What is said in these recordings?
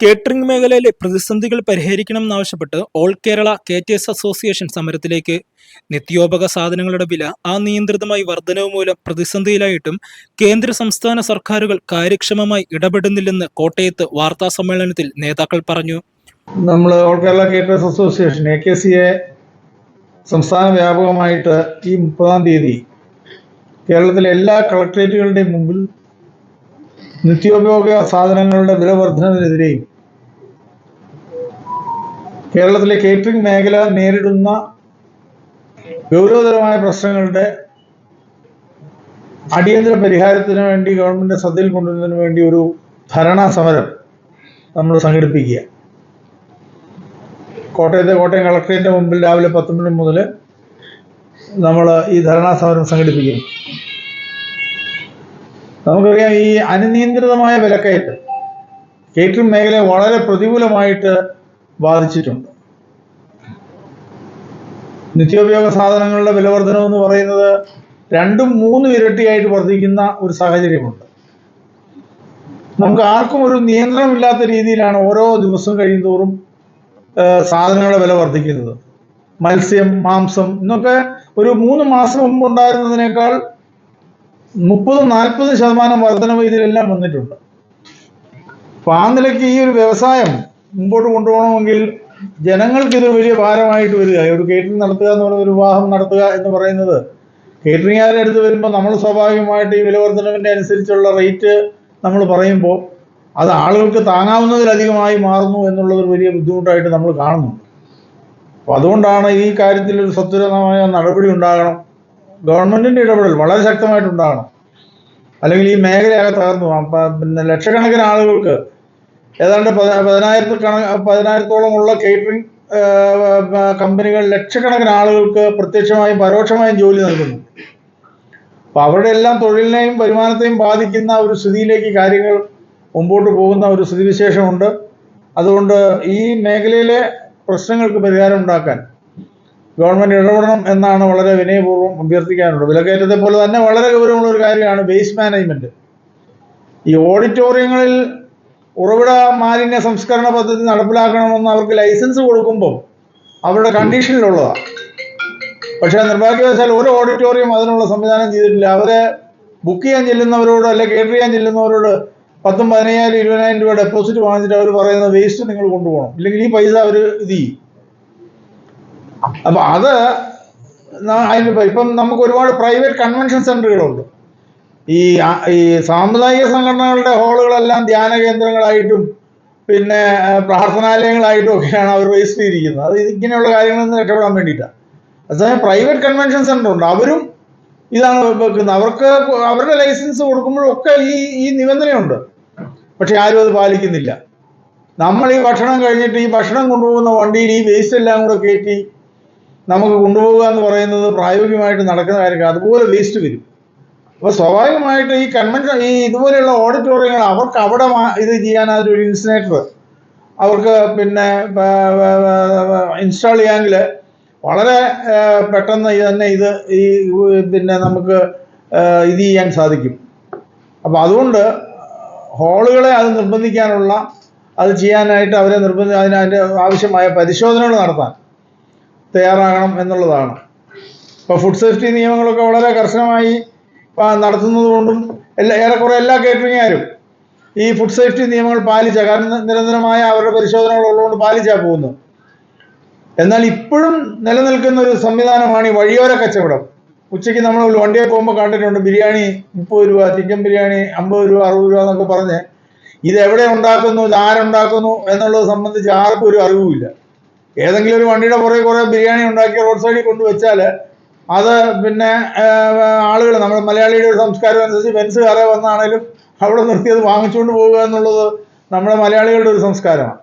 Catering മേഖലയിലെ പ്രതിസന്ധികൾ പരിഹരിക്കണമെന്നാവശ്യപ്പെട്ട് ഓൾ കേരള കേറ്റേഴ്സ് അസോസിയേഷൻ സമരത്തിലേക്ക് നിത്യോപക സാധനങ്ങളുടെ വില അനിയന്ത്രിതമായി വർധനവ് മൂലം പ്രതിസന്ധിയിലായിട്ടും കേന്ദ്ര സംസ്ഥാന സർക്കാരുകൾ കാര്യക്ഷമമായി ഇടപെടുന്നില്ലെന്ന് കോട്ടയത്ത് വാർത്താ സമ്മേളനത്തിൽ നേതാക്കൾ പറഞ്ഞു. നമ്മൾ all Kerala caterers association A K C A സംസ്ഥാന വ്യാപകമായിട്ട് ഈ മുപ്പതാം തീയതി കേരളത്തിലെ എല്ലാ കളക്ട്രേറ്റുകളുടെയും മുമ്പിൽ നിത്യോപയോഗ സാധനങ്ങളുടെ വില വർധനവിനെതിരെയും കേരളത്തിലെ കേറ്ററിംഗ് മേഖല നേരിടുന്ന ഗൗരവതരമായ പ്രശ്നങ്ങളുടെ അടിയന്തര പരിഹാരത്തിന് വേണ്ടി ഗവൺമെന്റ് ശ്രദ്ധയിൽ കൊണ്ടുവരുന്നതിന് വേണ്ടി ഒരു ധരണാ സമരം നമ്മൾ സംഘടിപ്പിക്കുക. കോട്ടയത്തെ കോട്ടയം കളക്ടറേറ്റിന്റെ മുമ്പിൽ രാവിലെ പത്ത് മണി മുതൽ നമ്മൾ ഈ ധരണാ സമരം സംഘടിപ്പിക്കും. നമുക്കറിയാം ഈ അനിയന്ത്രിതമായ വിലക്കയറ്റം കേറ്ററിംഗ് മേഖലയെ വളരെ പ്രതികൂലമായിട്ട് ബാധിച്ചിട്ടുണ്ട്. നിത്യോപയോഗ സാധനങ്ങളുടെ വിലവർധനം എന്ന് പറയുന്നത് രണ്ടും മൂന്നും ഇരട്ടിയായിട്ട് വർദ്ധിക്കുന്ന ഒരു സാഹചര്യമുണ്ട്. നമുക്ക് ആർക്കും ഒരു നിയന്ത്രണമില്ലാത്ത രീതിയിലാണ് ഓരോ ദിവസം കഴിയുന്തോറും സാധനങ്ങളുടെ വില വർദ്ധിക്കുന്നത് മത്സ്യം മാംസം എന്നൊക്കെ ഒരു മൂന്ന് മാസം മുമ്പ് ഉണ്ടായിരുന്നതിനേക്കാൾ മുപ്പത് നാൽപ്പത് ശതമാനം വർധനവ് ഇതിലെല്ലാം വന്നിട്ടുണ്ട്. അപ്പൊ ആ നിലയ്ക്ക് ഈ ഒരു വ്യവസായം മുമ്പോട്ട് കൊണ്ടുപോകണമെങ്കിൽ ജനങ്ങൾക്ക് ഇതൊരു വലിയ ഭാരമായിട്ട് വരിക. ഒരു കേറ്ററിംഗ് നടത്തുക എന്ന് പറയുന്ന ഒരു വിവാഹം നടത്തുക എന്ന് പറയുന്നത് കേറ്ററിംഗുകാരുടെ അടുത്ത് വരുമ്പോൾ നമ്മൾ സ്വാഭാവികമായിട്ട് ഈ വിലവർദ്ധനവിന്റെ അനുസരിച്ചുള്ള റേറ്റ് നമ്മൾ പറയുമ്പോൾ അത് ആളുകൾക്ക് താങ്ങാവുന്നതിലധികമായി മാറുന്നു എന്നുള്ളത് ഒരു വലിയ ബുദ്ധിമുട്ടായിട്ട് നമ്മൾ കാണുന്നുണ്ട്. അപ്പോൾ അതുകൊണ്ടാണ് ഈ കാര്യത്തിൽ ഒരു സത്വരമായ നടപടി ഉണ്ടാകണം. ഗവൺമെന്റിന്റെ ഇടപെടൽ വളരെ ശക്തമായിട്ടുണ്ടാകണം. അല്ലെങ്കിൽ ഈ മേഖലയാകെ തകർന്നു. പിന്നെ ലക്ഷക്കണക്കിന് ആളുകൾക്ക് ഏതാണ്ട് പത- പതിനായിരത്തി കണ പതിനായിരത്തോളം ഉള്ള കേറ്ററിംഗ് കമ്പനികൾ ലക്ഷക്കണക്കിന് ആളുകൾക്ക് പ്രത്യക്ഷമായും പരോക്ഷമായും ജോലി നൽകുന്നു. അപ്പൊ അവരുടെ എല്ലാം തൊഴിലിനെയും വരുമാനത്തെയും ബാധിക്കുന്ന ഒരു സ്ഥിതിയിലേക്ക് കാര്യങ്ങൾ മുമ്പോട്ട് പോകുന്ന ഒരു സ്ഥിതിവിശേഷമുണ്ട്. അതുകൊണ്ട് ഈ മേഖലയിലെ പ്രശ്നങ്ങൾക്ക് പരിഹാരം ഉണ്ടാക്കാൻ ഗവൺമെന്റ് ഇടപെടണം എന്നാണ് വളരെ വിനയപൂർവം അഭ്യർത്ഥിക്കാനുള്ളത്. വിലക്കയറ്റത്തെ പോലെ തന്നെ വളരെ ഗൗരവമുള്ള ഒരു കാര്യമാണ് വേസ്റ്റ് മാനേജ്മെന്റ് ഈ ഓഡിറ്റോറിയങ്ങളിൽ ഉറവിട മാലിന്യ സംസ്കരണ പദ്ധതി നടപ്പിലാക്കണമെന്ന് അവർക്ക് ലൈസൻസ് കൊടുക്കുമ്പോൾ അവരുടെ കണ്ടീഷനിലുള്ളതാണ് പക്ഷേ നിർഭാഗ്യവശാൽ ഒരു ഓഡിറ്റോറിയം അതിനുള്ള സംവിധാനം ചെയ്തിട്ടില്ല. അവരെ ബുക്ക് ചെയ്യാൻ ചെല്ലുന്നവരോട് അല്ലെ കേറ്റർ ചെയ്യാൻ ചെല്ലുന്നവരോട് പത്തും പതിനയ്യായിരം ഇരുപതിനായിരം രൂപ ഡെപ്പോസിറ്റ് വാങ്ങിച്ചിട്ട് അവർ പറയുന്ന വേസ്റ്റ് നിങ്ങൾ കൊണ്ടുപോകണം. ഇല്ലെങ്കിൽ ഈ പൈസ അവർ ഇത് ചെയ്യും. അപ്പൊ അത് അതിന് ഇപ്പൊ- നമുക്ക് ഒരുപാട് പ്രൈവറ്റ് കൺവെൻഷൻ സെന്ററുകളുണ്ട് ഈ ഈ സാമുദായിക സംഘടനകളുടെ ഹാളുകളെല്ലാം ധ്യാന കേന്ദ്രങ്ങളായിട്ടും പിന്നെ പ്രാർത്ഥനാലയങ്ങളായിട്ടും ഒക്കെയാണ് അവർ രജിസ്റ്റർ ചെയ്തിരിക്കുന്നത്. അത് ഇങ്ങനെയുള്ള കാര്യങ്ങളിൽ നിന്ന് രക്ഷപ്പെടാൻ വേണ്ടിയിട്ടാണ് അതേസമയം പ്രൈവറ്റ് കൺവെൻഷൻ സെന്റർ ഉണ്ട്. അവരും ഇതാണ് വെക്കുന്നത്. അവർക്ക് അവരുടെ ലൈസൻസ് കൊടുക്കുമ്പോഴൊക്കെ ഈ ഈ നിബന്ധനയുണ്ട്. പക്ഷെ ആരും അത് പാലിക്കുന്നില്ല. നമ്മൾ ഈ ഭക്ഷണം കഴിഞ്ഞിട്ട് ഈ ഭക്ഷണം കൊണ്ടുപോകുന്ന വണ്ടിയിൽ ഈ വേസ്റ്റ് എല്ലാം കൂടെ കയറ്റി നമുക്ക് കൊണ്ടുപോകുക എന്ന് പറയുന്നത് പ്രായോഗികമായിട്ട് നടക്കുന്ന കാര്യങ്ങൾ അതുപോലെ വേസ്റ്റ് വരും. അപ്പോൾ സ്വാഭാവികമായിട്ട് ഈ കൺവെൻഷൻ ഈ ഇതുപോലെയുള്ള ഓഡിറ്റോറിയങ്ങൾ അവർക്ക് അവിടെ ഇത് ചെയ്യാൻ ഒരു ഇൻസിനേറ്റർ അവർക്ക് പിന്നെ ഇൻസ്റ്റാൾ ചെയ്യാമെങ്കിൽ വളരെ പെട്ടെന്ന് തന്നെ ഇത് ഈ പിന്നെ നമുക്ക് ഇത് ചെയ്യാൻ സാധിക്കും. അപ്പോൾ അതുകൊണ്ട് ഹോളുകളെ അത് നിർബന്ധിക്കാനുള്ള അത് ചെയ്യാനായിട്ട് അവരെ നിർബന്ധി അതിന് അതിന്റെ ആവശ്യമായ പരിശോധനകൾ നടത്താൻ. തയ്യാറാകണം എന്നുള്ളതാണ്. ഇപ്പോൾ ഫുഡ് സേഫ്റ്റി നിയമങ്ങളൊക്കെ വളരെ കർശനമായി നടത്തുന്നത് കൊണ്ടും എല്ലാ ഏറെക്കുറെ എല്ലാ കേറ്ററിംഗുകാരും ഈ ഫുഡ് സേഫ്റ്റി നിയമങ്ങൾ പാലിച്ച കാരണം നിരന്തരമായ അവരുടെ പരിശോധനകൾ ഉള്ളതുകൊണ്ട് പാലിച്ചാൽ പോകുന്നു എന്നാൽ ഇപ്പോഴും നിലനിൽക്കുന്ന ഒരു സംവിധാനമാണ് ഈ വഴിയോര കച്ചവടം. ഉച്ചയ്ക്ക് നമ്മൾ വണ്ടിയെ പോകുമ്പോൾ കണ്ടിട്ടുണ്ട് ബിരിയാണി മുപ്പത് രൂപ ചിക്കൻ ബിരിയാണി അമ്പത് രൂപ അറുപത് രൂപ എന്നൊക്കെ പറഞ്ഞ് ഇത് എവിടെ ഉണ്ടാക്കുന്നു ഇത് ആരുണ്ടാക്കുന്നു എന്നുള്ളത് സംബന്ധിച്ച് ആർക്കും ഒരു അറിവുമില്ല. ഏതെങ്കിലും ഒരു വണ്ടിയുടെ പുറകെ കുറേ ബിരിയാണി ഉണ്ടാക്കി റോഡ് സൈഡിൽ കൊണ്ടുവച്ചാൽ അത് പിന്നെ ആളുകൾ നമ്മൾ മലയാളിയുടെ ഒരു സംസ്കാരം അനുസരിച്ച് ബെൻസുകാരെ വന്നാണേലും അവിടെ നിർത്തി അത് വാങ്ങിച്ചുകൊണ്ട് പോവുക എന്നുള്ളത് നമ്മുടെ മലയാളികളുടെ ഒരു സംസ്കാരമാണ്.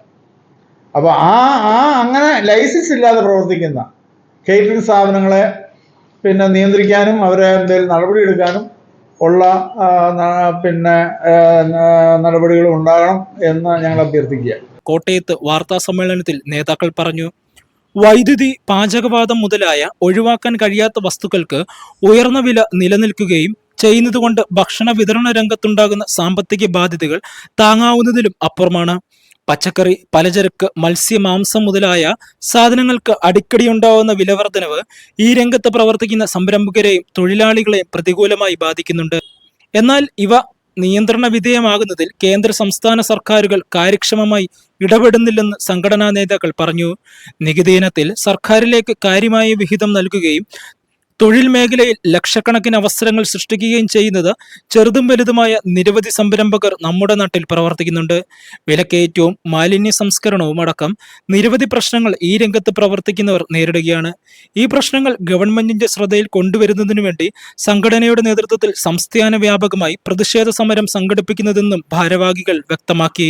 അപ്പോൾ ആ ആ അങ്ങനെ ലൈസൻസ് ഇല്ലാതെ പ്രവർത്തിക്കുന്ന കേറ്ററിംഗ് സ്ഥാപനങ്ങളെ പിന്നെ നിയന്ത്രിക്കാനും അവരെ എന്തെങ്കിലും നടപടിയെടുക്കാനും ഉള്ള പിന്നെ നടപടികൾ ഉണ്ടാകണം എന്ന് ഞങ്ങൾ അഭ്യർത്ഥിക്കുക കോട്ടയത്ത് വാർത്താ സമ്മേളനത്തിൽ നേതാക്കൾ പറഞ്ഞു. വൈദ്യുതി പാചകവാതം മുതലായ ഒഴിവാക്കാൻ കഴിയാത്ത വസ്തുക്കൾക്ക് ഉയർന്ന വില നിലനിൽക്കുകയും ചെയ്യുന്നതുകൊണ്ട് ഭക്ഷണ വിതരണ രംഗത്തുണ്ടാകുന്ന സാമ്പത്തിക ബാധ്യതകൾ താങ്ങാവുന്നതിലും അപ്പുറമാണ്. പച്ചക്കറി പലചരക്ക് മത്സ്യമാംസം മുതലായ സാധനങ്ങൾക്ക് അടിക്കടി ഉണ്ടാവുന്ന വിലവർദ്ധനവ് ഈ രംഗത്ത് പ്രവർത്തിക്കുന്ന സംരംഭകരെയും തൊഴിലാളികളെയും പ്രതികൂലമായി ബാധിക്കുന്നുണ്ട്. എന്നാൽ ഇവ നിയന്ത്രണ വിധേയമാകുന്നതിൽ കേന്ദ്ര സംസ്ഥാന സർക്കാരുകൾ കാര്യക്ഷമമായി ഇടപെടുന്നില്ലെന്ന് സംഘടനാ നേതാക്കൾ പറഞ്ഞു. നികുതി ഇനത്തിൽ സർക്കാരിലേക്ക് കാര്യമായ വിഹിതം നൽകുകയും തൊഴിൽ മേഖലയിൽ ലക്ഷക്കണക്കിന് അവസരങ്ങൾ സൃഷ്ടിക്കുകയും ചെയ്യുന്നത് ചെറുതും വലുതുമായ നിരവധി സംരംഭകർ നമ്മുടെ നാട്ടിൽ പ്രവർത്തിക്കുന്നുണ്ട്. വിലക്കയറ്റവും മാലിന്യ സംസ്കരണവും അടക്കം നിരവധി പ്രശ്നങ്ങൾ ഈ രംഗത്ത് പ്രവർത്തിക്കുന്നവർ നേരിടുകയാണ്. ഈ പ്രശ്നങ്ങൾ ഗവൺമെന്റിന്റെ ശ്രദ്ധയിൽ കൊണ്ടുവരുന്നതിനു വേണ്ടി സംഘടനയുടെ നേതൃത്വത്തിൽ സംസ്ഥാന വ്യാപകമായി പ്രതിഷേധ സമരം സംഘടിപ്പിക്കുന്നതെന്നും ഭാരവാഹികൾ വ്യക്തമാക്കി.